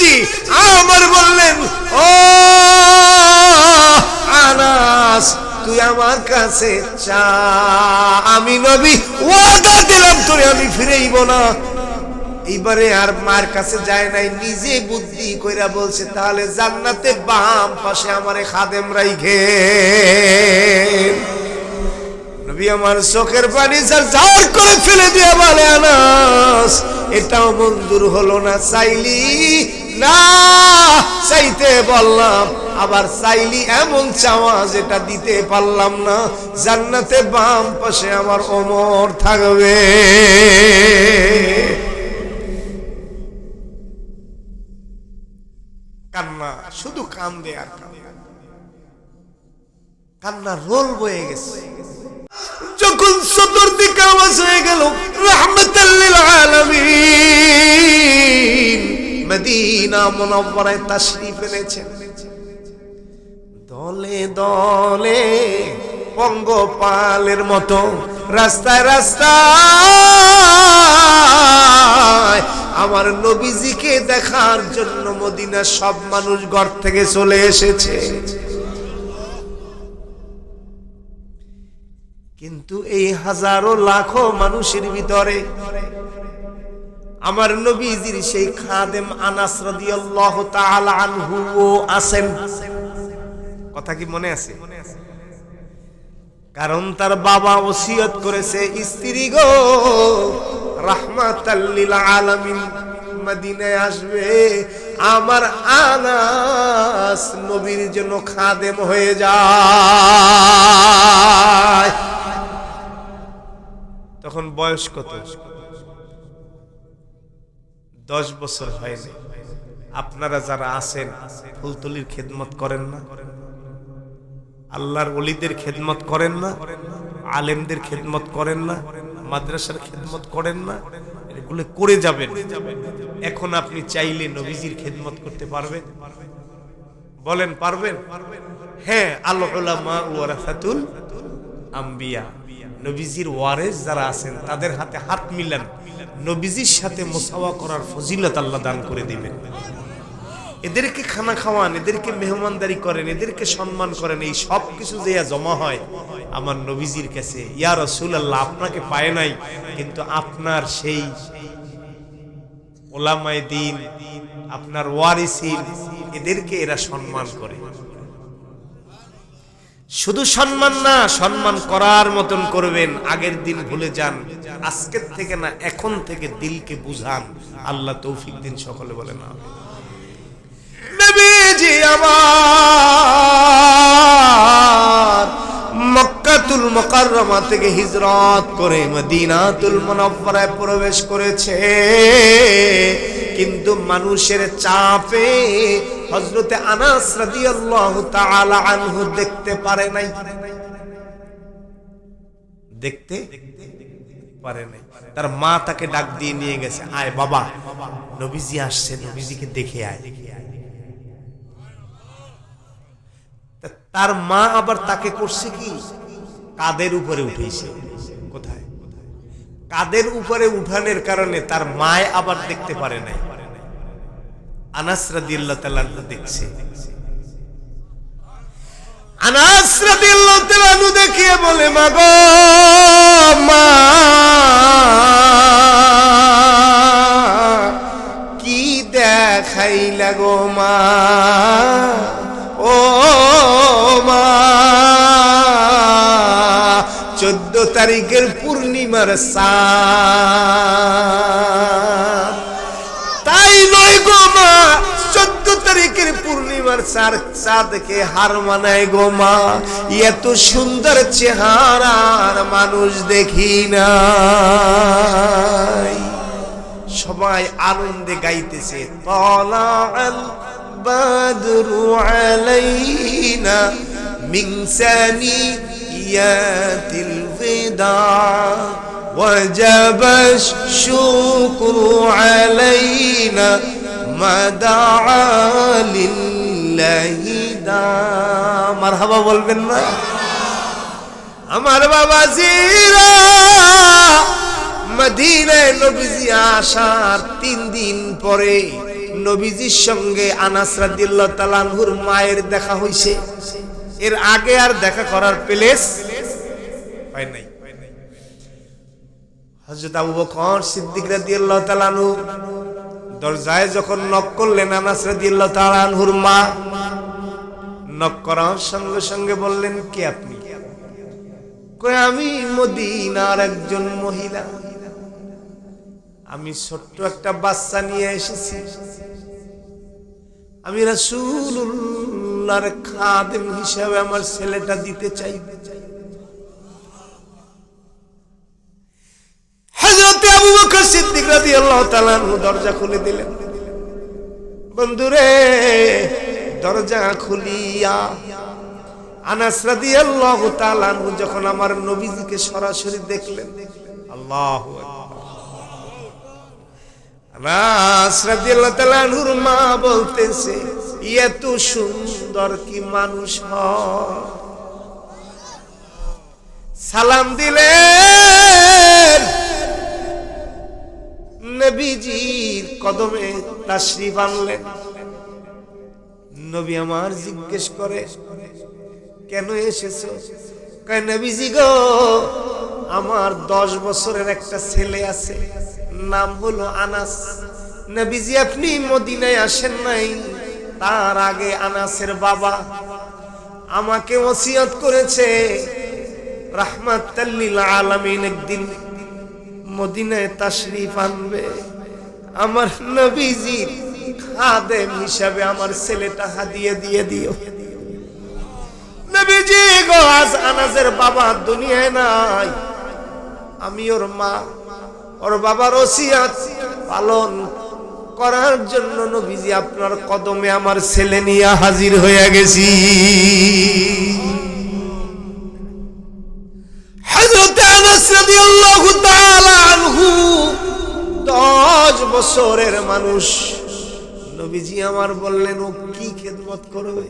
নবীজি আমার বললেন, ও আনাস, তুই আমার কাছে চা। আমি নবী, ওয়াদা দিলাম তোরে, আমি ফিরেইব না। এইবারে আর মার কাছে যায় নাই, নিজে বুদ্ধি কইরা বলছে, তাহলে জান্নাতে বাম পাশে আমারে খাদেম রাইখে। নবী আমার চোখের পানি স্যার ঝাড় করে ফেলে দিয়ে বলে, আনাস, এটাও মঞ্জুর হলো না, চাইলি না, চাইতে বললাম আবার চাইলি এমন চাওয়া যেটা দিতে পারলাম না। জান্নাতে বাম পাশে আমার ওমর থাকবে। কান্না, শুধু কান্দে আর কান্না রোল বয়ে গেছে। যখন চতুর্দিকে আওয়াজ হয়ে গেল রহমতাল্লিল আলামিন। মদিনা মুনাওয়ারায় তাশরীফ এনেছেন। দলে দলে পঙ্গপালের মতো রাস্তায় রাস্তায় আমার নবীজিকে দেখার জন্য মদিনার সব মানুষ ঘর থেকে চলে এসেছে। কিন্তু এই হাজারো লাখো মানুষের ভিতরে আমার নবীজির সেই খাদেম আনাস রাদিয়াল্লাহু তাআলা আনহু আছেন। কথা কি মনে আছে? কারণ তার বাবা ওসিয়ত করেছে, স্ত্রী গো রাহমাতাল্লিল আলামিন মদিনায় আসবে। আমার আনাস নবীর জন্য খাদেম হয়ে যায়। তখন বয়স কত? দশ বছর হয়নি। আপনারা যারা আছেন, ফুলতলির খেদমত করেন না। আল্লাহর অলিদের খেদমত করেন না। আলেমদের খেদমত করেন না। মাদ্রাসার খেদমত করেন না। এগুলো করে যাবেন। এখন আপনি চাইলে নবীজির খেদমত করতে পারবেন। বলেন, পারবেন? হ্যাঁ আল্লাহ উলামা ওয়ারাসাতুল আম্বিয়া। নবীজির ওয়ারেস যারা আছেন, তাদের হাতে হাত মিলান। নবীজির সাথে মোসাওয়া করার ফজিলত আল্লাহ দান করে দিবেন। এদেরকে খানা খাওয়ান, এদেরকে মেহমানদারি করেন, এদেরকে সম্মান করেন, এই সব কিছু যে জমা হয় আমার নবীজির কাছে। ইয়া রসুল আল্লাহ আপনাকে পায় নাই, কিন্তু আপনার সেই ওলামায় দিন, আপনার ওয়ারিসিন, এদেরকে এরা সম্মান করে। শুধু সম্মান না, সম্মান করার মতন করবেন। আগের দিন ভুলে যান, আজকের থেকে না, এখন থেকে দিলকে বুঝান। আল্লাহ তৌফিক দিন সকলে বলে না মক্কাতুল মুকাররমা থেকে হিজরত করে মদিনাতুল মুনাওয়ারায় প্রবেশ করেছে। কিন্তু মানুষের চাপে হযরতে আনাস দেখতে পারে নাই। দেখতে পারে নাই। তার মা তাকে ডাক দিয়ে নিয়ে গেছে, আয় বাবা, নবীজি আসছে, নবীজিকে দেখে আয়। তার মা আবার তাকে করছে কি? কাদের উপরে উঠেছে? কোথায়? কাদের উপরে উঠানের কারণে তার মায় আবার দেখতে পারে নাই। আনাস রাদিয়াল্লাহু তাআলা দেখছে। দেখিয়ে বলে, মাগো, মা, কি দেখাইলা গো মা? ও মা, চোদ্দ তারিখের পূর্ণিমার সাত তাই নয় গো মা, চোদ্দ তারিখের পূর্ণিমার চার চাঁদকে হার মানায় গো মা। এত সুন্দর চেহারার মানুষ দেখি না সবাই আনন্দে গাইতেছে তলাল বাদরু আলাইনা মিংসানি ইয়াতিল বিদা وجب الشكر علينا ما دعا لله دا مرحبا বলবেন না আমার বাবা জিরা মদিনায় নবীজি আসার তিন দিন পরে নবীজির সঙ্গে আনাস রাদিয়াল্লাহু তাআলা আনহুর মায়ের দেখা হইছে এর আগে আর দেখা করার প্লেস হয় নাই হযরত আবু বকর সিদ্দিক রাদিয়াল্লাহু তাআলা দরজায় যখন নক করলেন, আনাস রাদিয়াল্লাহু তাআলা আনহুর মা নক করার সঙ্গে সঙ্গে বললেন, কে আপনি? কই, আমি মদিনার একজন মহিলা। আমি ছোট্ট একটা বাচ্চা নিয়ে এসেছি। আমি রাসূলুল্লাহর খাদেম হিসাবে আমার ছেলেটা দিতে চাই হযরত আবু বকর সিদ্দিক রাদিয়াল্লাহু তাআলা আনহু দরজা খুলে দিলেন। বন্ধুরে, দরজা খুলিয়া আনাস তাআলা আনহু যখন আমার নবীজিকে সরাসরি দেখলেন, আল্লাহু মা বলতেছে, এত সুন্দর কি মানুষ সালাম দিলেন। নবীজির কদমে তাশরিফ আনলেন নবী আমার জিজ্ঞেস করে, কেন এসেছ? কয়, নবীজি গো, আমার দশ বছরের একটা ছেলে আছে, নাম হলো আনাস। নবীজি আপনি মদিনায় আসেন নাই, তার আগে আনাসের বাবা আমাকে ওসিয়ত করেছে রাহমাত আলামিন একদিন মদিনায় তাশরিফ আনবে। আমার নবীজির খাদেম হিসাবে আমার ছেলেটা হাদিয়ে দিয়ে দিও। নবীজি গো, আজ আনাজের বাবা দুনিয়ায় নাই। আমি ওর মা, ওর বাবার ওসিয়াত পালন করার জন্য নবীজি আপনার কদমে আমার ছেলে নিয়ে হাজির হয়ে গেছি। দশ মানুষ। নবীজি আমার বললেন, ও কি খেদমত করবে?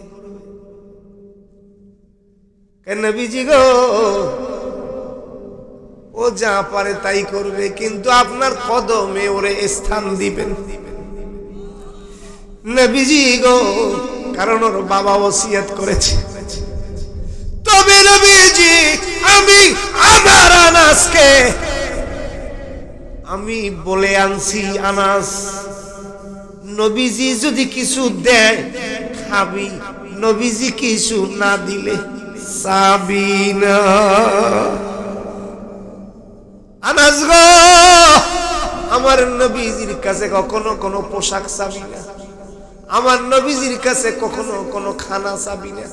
নবীজি গো, ও যা পারে তাই করবে, কিন্তু আপনার কদমে ওরে স্থান দিবেন। নবীজি গো, কারণ ওর বাবা ওসিয়াত করেছে। তবে নবীজি, আমি আমার আনাসকে আমি বলে আনছি, আনাস, নবীজি যদি কিছু দেয়, খাবি। নবীজি কিছু না দিলে চাবি না। আনাস গো, আমার নবীজির কাছে কখনো কোনো পোশাক চাবি না। আমার নবীজির কাছে কখনো কোনো খানা চাবি না।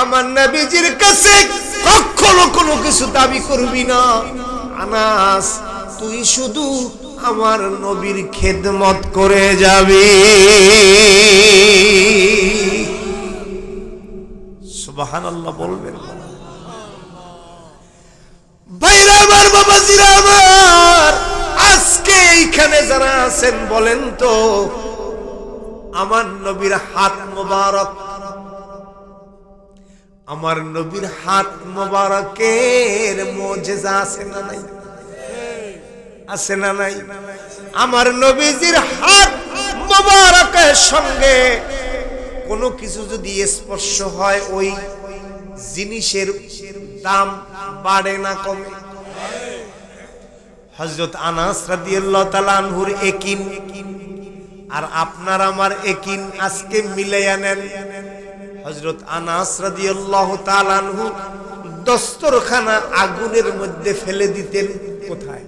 আমার নবীজির কাছে কখনো কোনো কিছু দাবি করবি না। আনাস তুই শুধু আমার নবীর খেদমত করে যাবি। সুবাহান আল্লাহ বলবেন আমার বাবাজিরা আমার, আজকে এইখানে যারা আছেন বলেন তো, আমার নবীর হাত মোবারক। আমার নবীর হাত মোবারকের মজেজা আছে না নাই? আছে না নাই? আমার নবীজির হাত মোবারকের সঙ্গে কোনো কিছু যদি স্পর্শ হয়, ওই জিনিসের দাম বাড়ে না কমে। হজরত আনাস রাদিয়াল্লাহু তাআলা আনহুর একিন, আর আপনার আমার একিন আজকে মিলাইয়া নেন। হজরত আনাস রাদিয়াল্লাহু তাআলা আনহু দস্তরখানা আগুনের মধ্যে ফেলে দিতেন কোথায়?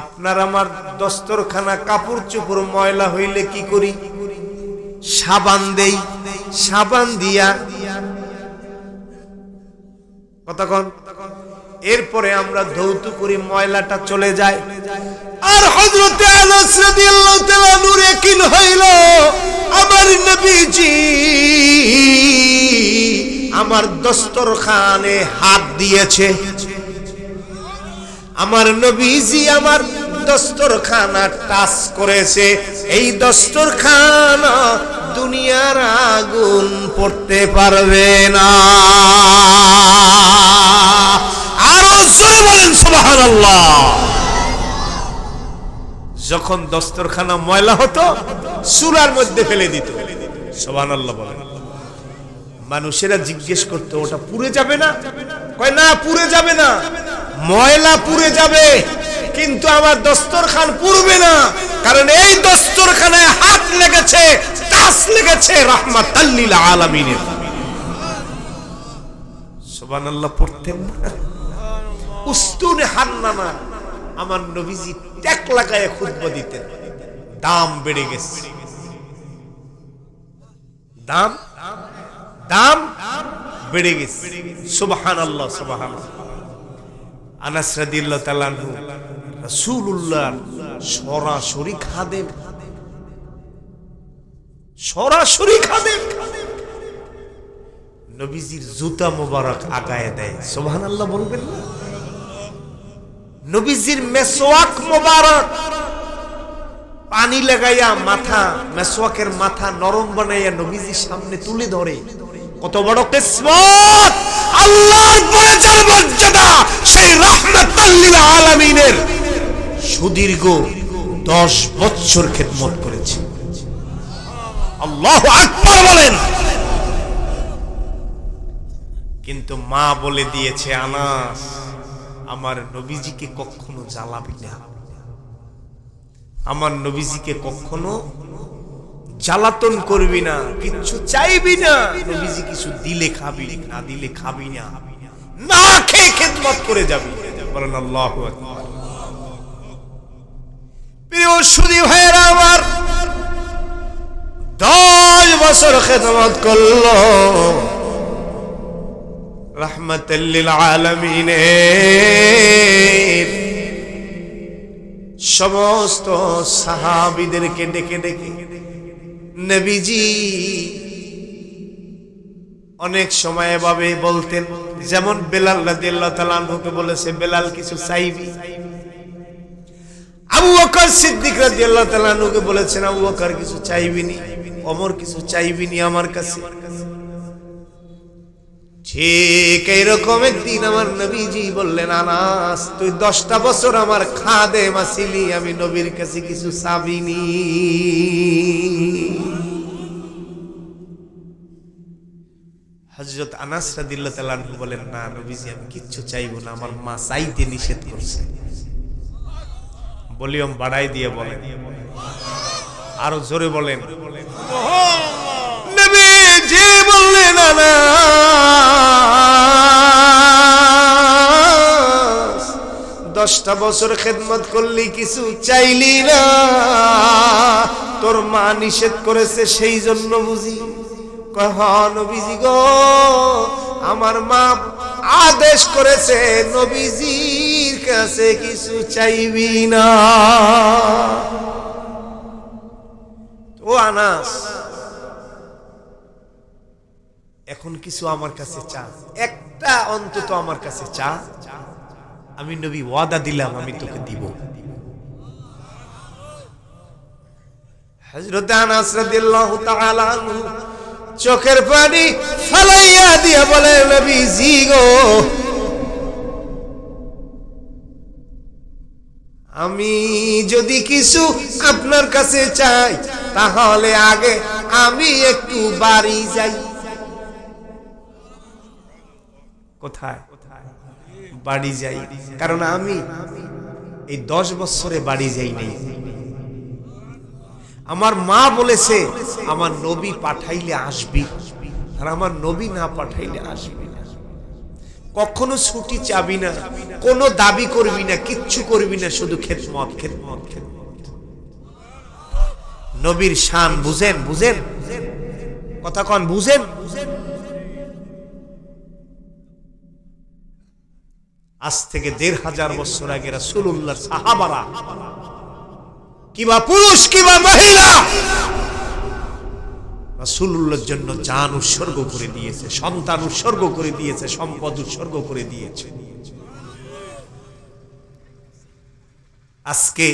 আপনার আমার দস্তরখানা কাপড় চোপড় ময়লা হইলে কি করি? সাবান দেই, সাবান দিয়া। কতক্ষণ এরপরে আমরা ধৌত করি ময়লাটা চলে যায় আর হজরতে আনাস রাদিয়াল্লাহু হইল, আমার নবীজি। আমার দস্তরখানে হাত দিয়েছে। আমার নবীজি আমার দস্তরখানা টাচ করেছে। এই দস্তরখানা দুনিয়ার আগুন পড়তে পারবে না। আরও জোরে বলেন, সুবহানাল্লাহ। যখন দস্তরখানা ময়লা হতো, সুরার মধ্যে ফেলে দিত। সোহান আল্লাহ বলেন। মানুষেরা জিজ্ঞেস করতো, ওটা পুড়ে যাবে না? কয়, না, পুড়ে যাবে না। ময়লা পুড়ে যাবে, কিন্তু আমার দস্তরখান পুড়বে না। কারণ এই দস্তরখানায় হাত লেগেছে টাচ লেগেছে রহমাতাল্লিল আলামিনের। সুবহানাল্লাহ পড়তেন না। উস্তুনে হান্নানা আমার নবীজি ট্যাক লাগায় খুতবা দিতেন। দাম বেড়ে গেছে। দাম? দাম? বেড়ে গেছে। সুবহান আল্লাহ সুবহান আনাস রাদিয়াল্লাহু তাআলা আনহু, রাসূলুল্লাহ সরাসরি খাদেম। সরাসরি খাদেম। নবীজির জুতা মোবারক আগায় দেয়। সুবহানাল্লাহ বলবেন না? নবীজির মেসওয়াক মোবারক। পানি লাগাইয়া মাথা, মেসওয়াকের মাথা নরম বানাইয়া নবীজির সামনে তুলে ধরে। কত বড় কিসমত! আল্লাহর পরে মর্যাদা সেই রাহমাতাল্লিল আলামিনের। সুদীর্ঘ দশ বছর খেদমত করেছে। আল্লাহু আকবার বলেন। কিন্তু মা বলে দিয়েছে, আনাস, আমার নবীজিকে কখনো জ্বালাবি না। আমার নবীজিকে কখনো জ্বালাতন করবি না, কিচ্ছু চাইবি না। নবীজি কিছু দিলে খাবি, না দিলে খাবি না। না খেয়ে খেদমত করে যাবি। বলেন আল্লাহ প্রিয় সুদী ভাইয়েরা আমার, দশ বছর খেদমত করল। রহমতুল্লিল সমস্ত সাহাবিদেরকে ডেকে ডেকে নবীজি অনেক সময় এভাবে বলতেন, যেমন বেলাল রাদিয়াল্লাহু তাআলা আনহুকে বলেছে, বেলাল, কিছু চাইবি? আবু বকর সিদ্দিক রাদিয়াল্লাহু তাআলা আনহুকে বলেছেন, আবু বকর, কিছু চাইবিনি? ওমর কিছু চাইবিনি আমার কাছে। ঠিক এইরকম একদিন আমার নবীজি বললেন, আনাস, তুই দশটা বছর আমার খাদে মাসিলি আমি নবীর কাছে কিছু চাবিনি। হজরত আনাস বলেন না নবীজি আমি কিচ্ছু চাইব না আমার মা চাইতে নিষেধ করছে। বাড়াই দিয়ে বলেন। আরও জোরে বলেন। নবীজি বললেন দশটা বছর খেদমত করলি কিছু চাইলি না। তোর মা নিষেধ করেছে সেই জন্য বুঝি কয়, "হ, নবীজি গো, আমার মা আদেশ করেছে, নবীজির কাছে কিছু চাইবি না। ও আনাস, এখন কিছু আমার কাছে চা। একটা অন্তত আমার কাছে চা। আমি নবী ওয়াদা দিলাম, আমি তোকে দিব। হযরত আনাস রাদিয়াল্লাহু তাআলা আনহু চোখের পানি ফালাইয়া দিয়া বলে গো, আমি যদি কিছু আপনার কাছে চাই, তাহলে আগে আমি একটু বাড়ি যাই। কোথায়? বাড়ি যাই। কারণ আমি এই দশ বছরে বাড়ি যাই নাই। আমার মা বলেছে, আমার নবী পাঠাইলে আসবি। আর আমার নবী না পাঠাইলে আসবি কখনো ছুটি চাবি না, কোনো দাবি করবি না, কিচ্ছু করবি না, শুধু খেদমত খেদমত খেদমত। নবীর শান বুঝেন বুঝেন? কথা কন, বুঝেন? আজ থেকে দেড় হাজার বছর আগে রাসূলুল্লাহ সাহাবারা কিবা পুরুষ, কিবা মহিলা। রাসূলুল্লাহর জন্য জান উৎসর্গ করে দিয়েছে, সন্তান উৎসর্গ করে দিয়েছে, সম্পদ উৎসর্গ করে দিয়েছে। আজকে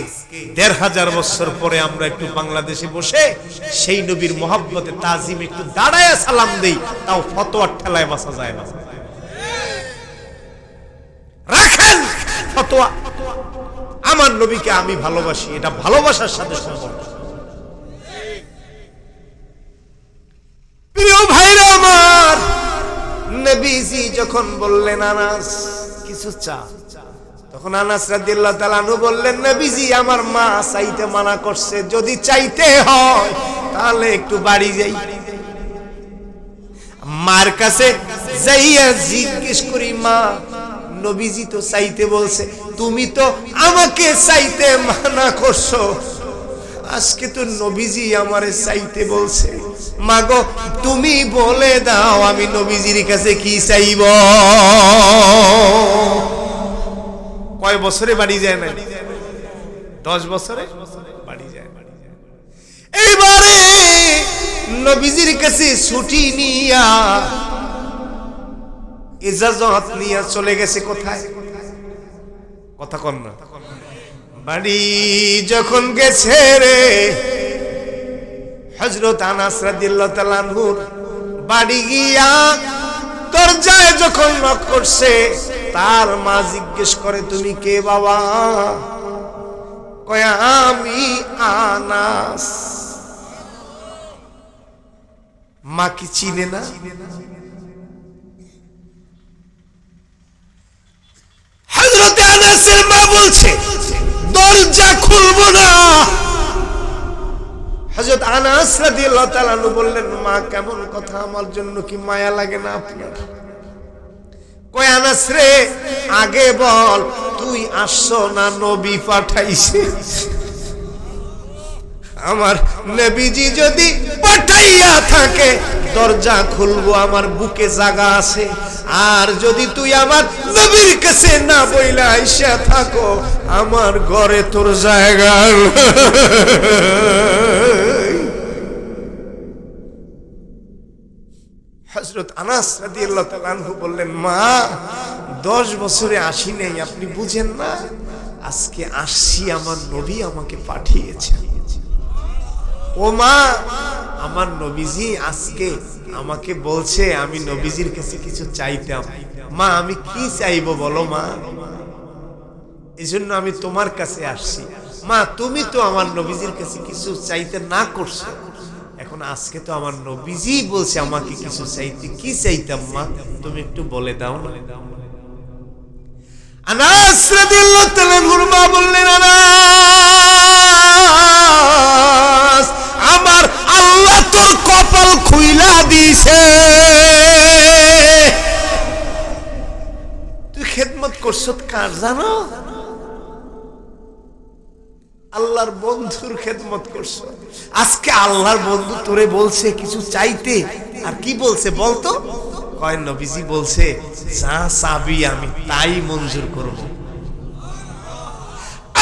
দেড় হাজার বছর পরে আমরা একটু বাংলাদেশে বসে সেই নবীর মহাব্বতে তাজিম একটু দাঁড়ায় সালাম দেই, তাও ফতোয়ার ঠেলায় বাসা যায় না। রাখেন ফতোয়া। আমার নবীকে আমি ভালোবাসি, এটা ভালোবাসার সাথে সম্পর্ক। প্রিয় ভাইরা আমার, নবীজি যখন বললেন আনাস, কিছু চা? তখন আনাস রাদিয়াল্লাহু তাআলা আনহু বললেন, নবীজি, আমার মা চাইতে মানা করছে, যদি চাইতে হয়, তাহলে একটু বাড়ি যাই। মার কাছে যাইয়া জিজ্ঞেস করি, মা, নবীজি তো চাইতে বলছে। তুমি তো আমাকে চাইতে মানা করছ। আজকে তো নবীজি আমারে চাইতে বলছে। মাগো, তুমি বলে দাও আমি নবীজির কাছে কি চাইব। কয় বছরে বাড়ি যায় না? দশ বছরে বাড়ি যায় এইবারে নবীজির কাছে ছুটি নিয়া ইজাজত নিয়া চলে গেছে কোথায়? কথা কন না। বাড়ি যখন গেছে রে হজরত আনাস আনহুর বাড়ি গিয়া দরজায় যখন নক করছে, তার মা জিজ্ঞেস করে, তুমি কে বাবা? কয়, আমি আনাস। মা কি চিনে না হজরতে আনাসের মা বলছে, দরজা খুলবো না। হজরত আনাস রাদিয়াল্লাহু তাআলা বললেন, মা, কেমন কথা? আমার জন্য কি মায়া লাগে না আপনার? কই আনাস রে, আগে বল, তুই আসছো না নবী পাঠাইছে। আমার নবীজি যদি পাঠাইয়া থাকে, দরজা খুলবো, আমার বুকে জাগা আছে। আর যদি তুই আমার নবীর কাছে না বইলা আইসা থাকো, আমার ঘরে তোর জায়গা হজরত আনাস রাদিয়াল্লাহু বললেন, মা, দশ বছরে আসি নাই, আপনি বুঝেন না? আজকে আসছি, আমার নবী আমাকে পাঠিয়েছেন। ও মা আমার নবীজি আজকে আমাকে বলছে, আমি নবীজির কাছে কিছু চাইতাম। মা, আমি কি চাইব বলো মা? এই জন্য আমি তোমার কাছে আসছি। মা, তুমি তো আমার নবীজির কাছে কিছু চাইতে না করছ। এখন আজকে তো আমার নবীজি বলছে আমাকে কিছু চাইতে। কি চাইতাম মা? তুমি একটু বলে দাও না। আনাস রাদিয়াল্লাহু তাআলা বললেন, আনাস! দিছে। তুই খেদমত করছত কার জানো? আল্লাহর বন্ধুর খেদমত করছ। আজকে আল্লাহর বন্ধু তোরে বলছে কিছু চাইতে। আর কি বলছে বলতো? কয়, নবীজি বলছে, যা চাবি আমি তাই মঞ্জুর করব।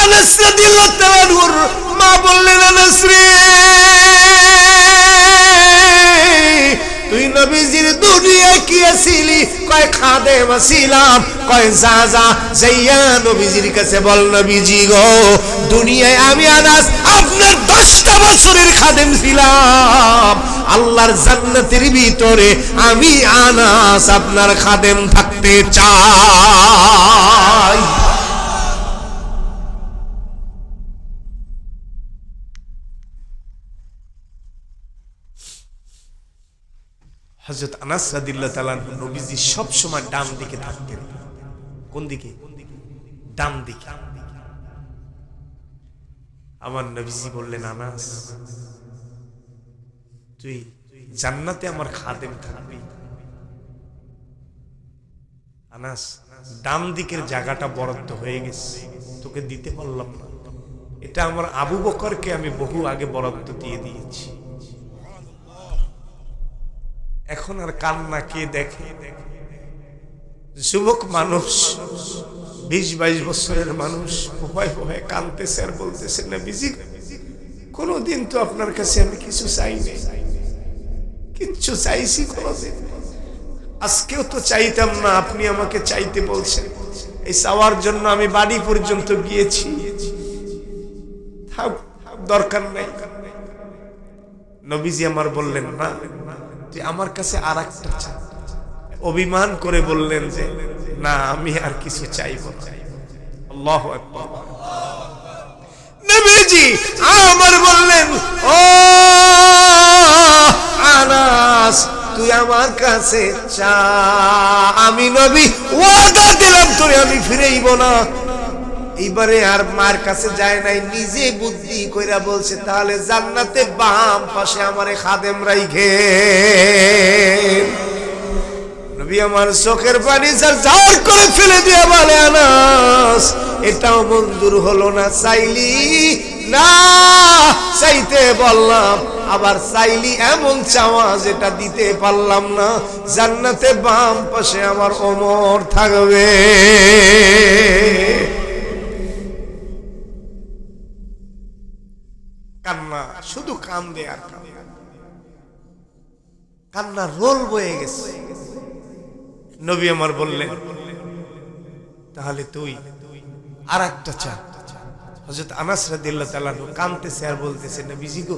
আনাস রাদিয়াল্লাহু তাআলা আনহুর মা বললেন, আনাস রে! তুই নবীজির দুনিয়া কি আসিলি? কয় খাদে আছিলাম কয়, যা যা, যাইয়া নবীজির কাছে বল নবীজি গো। দুনিয়ায় আমি আনাস আপনার দশটা বছরের খাদেম ছিলাম। আল্লাহর জান্নাতের ভিতরে আমি আনাস আপনার খাদেম থাকতে চাই। হজরত আনাস রাদিল্লাহ তালান নবীজি সব সময় ডান দিকে থাকতেন। কোন দিকে? ডান দিকে। আমার নবীজি বললেন, আনাস, তুই জান্নাতে আমার খাদেম থাকবি? আনাস, ডান দিকের জায়গাটা বরাদ্দ হয়ে গেছে। তোকে দিতে পারলাম না। এটা আমার আবু বকরকে আমি বহু আগে বরাদ্দ দিয়ে দিয়েছি। এখন আর কান্না কে দেখে? যুবক মানুষ, বিশ বাইশ বছরের মানুষ ভয় ভয়ে কানতেছে আর বলতেছে না বিজি কোনোদিন তো আপনার কাছে আমি কিছু চাইনি কিচ্ছু চাইছি কোনোদিন। আজকেও তো চাইতাম না, আপনি আমাকে চাইতে বলছেন। এই চাওয়ার জন্য আমি বাড়ি পর্যন্ত গিয়েছি। দরকার নাই। নবীজি আমার বললেন, না যে আমার কাছে আর একটা চা অভিমান করে বললেন যে, না, আমি আর কিছু চাইব আল্লাহ আমার বললেন, ও আনাস, তুই আমার কাছে চা। আমি নবী ওয়াদা দিলাম, তোরে আমি ফিরেইব না। এইবারে আর মার কাছে যায় নাই, নিজে বুদ্ধি কইরা বলছে, তাহলে জান্নাতে বাম পাশে আমারে খাদেম রাইখে। নবী আমার চোখের পানি স্যার করে ফেলে দিয়ে বলে, আনাস, এটাও মঞ্জুর হলো না, চাইলি না। চাইতে বললাম, আবার চাইলি এমন চাওয়া যেটা দিতে পারলাম না। জান্নাতে বাম পাশে আমার ওমর থাকবে। কান্না, শুধু কান্দে আর কান্না রোল বয়ে গেছে। নবী আমার বললেন, তাহলে তুই আর একটা চা। হজরত আনাস কানতেছে আর বলতেছে গো,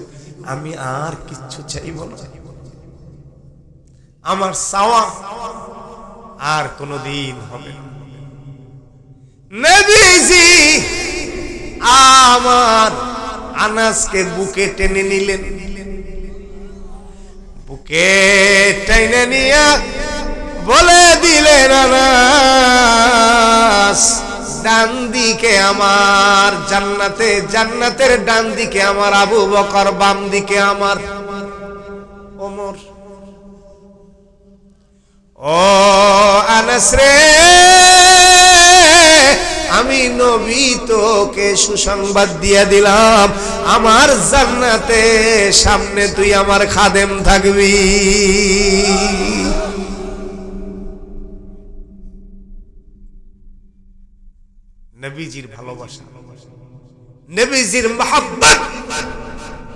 আমি আর কিচ্ছু চাইব না। আমার চাওয়া আর কোনোদিন হবে নবীজি, আমার আনাসকে বুকে টেনে নিলেন। বুকে টেনে নিয়ে বলে দিলেন, আনাস, ডান দিকে আমার জান্নাতে, জান্নাতের ডান দিকে আমার আবু বকর, বাম দিকে আমার ওমর। ও আনাস রে! আমি নবী তোকে সুসংবাদ দিয়ে দিলাম। আমার জান্নাতে সামনে তুই আমার খাদেম থাকবি। নবীজির ভালোবাসা, নবীজির মহাব্বত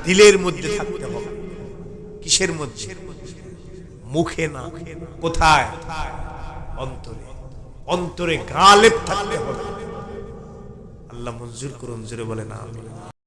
দিলের মধ্যে থাকতে হবে। কিসের মধ্যে? মুখে না, কোথায়? অন্তরে। অন্তরে গালেব থাকতে হবে। আল্লাহ মঞ্জুর করুন জোরে বলে না আমি